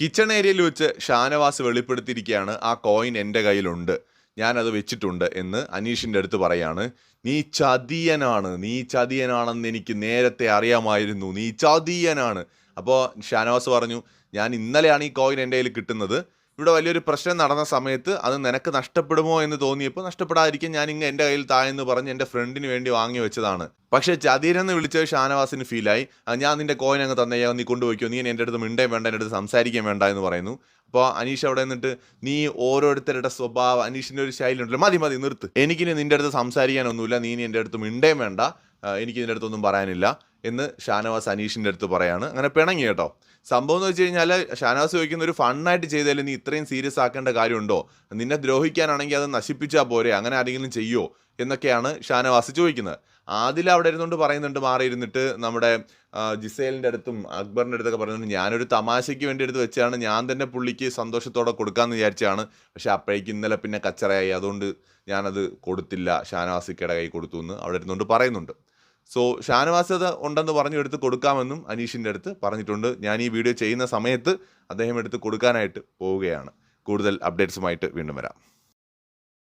Kitchen ഏരിയയിൽ വെച്ച് ഷാനവാസ് വെളിപ്പെടുത്തിയിരിക്കുകയാണ് ആ കോയിൻ എന്റെ കയ്യിലുണ്ട് ഞാനത് വെച്ചിട്ടുണ്ട് എന്ന് അനീഷിന്റെ അടുത്ത് പറയാണ്. നീ ചതിയനാണ് നീ ചതിയനാണെന്ന് എനിക്ക് നേരത്തെ അറിയാമായിരുന്നു നീ ചതിയനാണ്. അപ്പോൾ ഷാനവാസ് പറഞ്ഞു ഞാൻ ഇന്നലെയാണ് ഈ കോയിൻ എന്റെ കയ്യിൽ കിട്ടുന്നത് ഇവിടെ വലിയൊരു പ്രശ്നം നടന്ന സമയത്ത് അത് നിനക്ക് നഷ്ടപ്പെടുമോ എന്ന് തോന്നിയപ്പോൾ നഷ്ടപ്പെടാതിരിക്കാൻ ഞാൻ ഇങ്ങ് എന്റെ കയ്യിൽ തായെന്ന് പറഞ്ഞ് എന്റെ ഫ്രണ്ടിന് വേണ്ടി വാങ്ങി വെച്ചതാണ്. പക്ഷേ ചതിരെന്ന് വിളിച്ച ഷാനവാസിന് ഫീലായി "ആ, ഞാൻ നിന്റെ കോയിൻ അങ്ങ് തന്നേയോ നീ കൊണ്ടുപോയിക്കോ നീ എന്റെ അടുത്ത് മിണ്ടേ വേണ്ട എന്റെ അടുത്ത് സംസാരിക്കാൻ വേണ്ട എന്ന് പറയുന്നു. അപ്പോൾ അനീഷ് അവിടെ നിന്നിട്ട് നീ ഓരോരുത്തരുടെ സ്വഭാവം അനീഷിന്റെ ഒരു ശൈലി ഉണ്ടല്ലോ മതി മതി നിർത്ത്. എനിക്കിനി നിന്റെ അടുത്ത് സംസാരിക്കാനൊന്നുമില്ല നീ എന്റെ അടുത്ത് മിണ്ടേ വേണ്ട. എനിക്ക് ഇതിന്റെ അടുത്തൊന്നും പറയാനില്ല. എന്ന് ഷാനവാസ് അനീഷിന്റെ അടുത്ത് പറയാണ്. അങ്ങനെ പിണങ്ങി കേട്ടോ. സംഭവം എന്ന് വെച്ച് കഴിഞ്ഞാൽ ഷാനവാസ് ചോദിക്കുന്ന ഒരു ഫണ്ണായിട്ട് ചെയ്താലും നീ ഇത്രയും സീരിയസ് ആക്കേണ്ട കാര്യമുണ്ടോ? നിന്നെ ദ്രോഹിക്കാനാണെങ്കിൽ അത് നശിപ്പിച്ചാൽ പോരെ അങ്ങനെ ആരെങ്കിലും ചെയ്യോ? എന്നൊക്കെയാണ് ഷാനവാസ് ചോദിക്കുന്നത്. ആദിൽ അവിടെ ഇരുന്നുകൊണ്ട് പറയുന്നുണ്ട് മാറി ഇരുന്നിട്ട് നമ്മുടെ ജിസേലിന്റെ അടുത്തും അക്ബറിന്റെ അടുത്തൊക്കെ പറയുന്നുണ്ട് ഞാനൊരു തമാശയ്ക്ക് വേണ്ടി എടുത്ത് വെച്ചാണ് ഞാൻ തന്നെ പുള്ളിക്ക് സന്തോഷത്തോടെ കൊടുക്കാമെന്ന് വിചാരിച്ചാണ്. പക്ഷേ അപ്പോഴേക്ക് ഇന്നലെ പിന്നെ കച്ചറയായി അതുകൊണ്ട് ഞാനത് കൊടുത്തില്ല. ഷാനവാസിക്കയുടെ കൈ കൊടുത്തു എന്ന് അവിടെ ഇരുന്നുകൊണ്ട് പറയുന്നുണ്ട്. സോ ഷാനവാസ് അത് ഉണ്ടെന്ന് പറഞ്ഞു എടുത്ത് കൊടുക്കാമെന്നും അനീഷിന്റെ അടുത്ത് പറഞ്ഞിട്ടുണ്ട്. ഞാൻ ഈ വീഡിയോ ചെയ്യുന്ന സമയത്ത് അദ്ദേഹം എടുത്ത് കൊടുക്കാനായിട്ട് പോവുകയാണ്. കൂടുതൽ അപ്ഡേറ്റ്സുമായിട്ട് വീണ്ടും വരാം.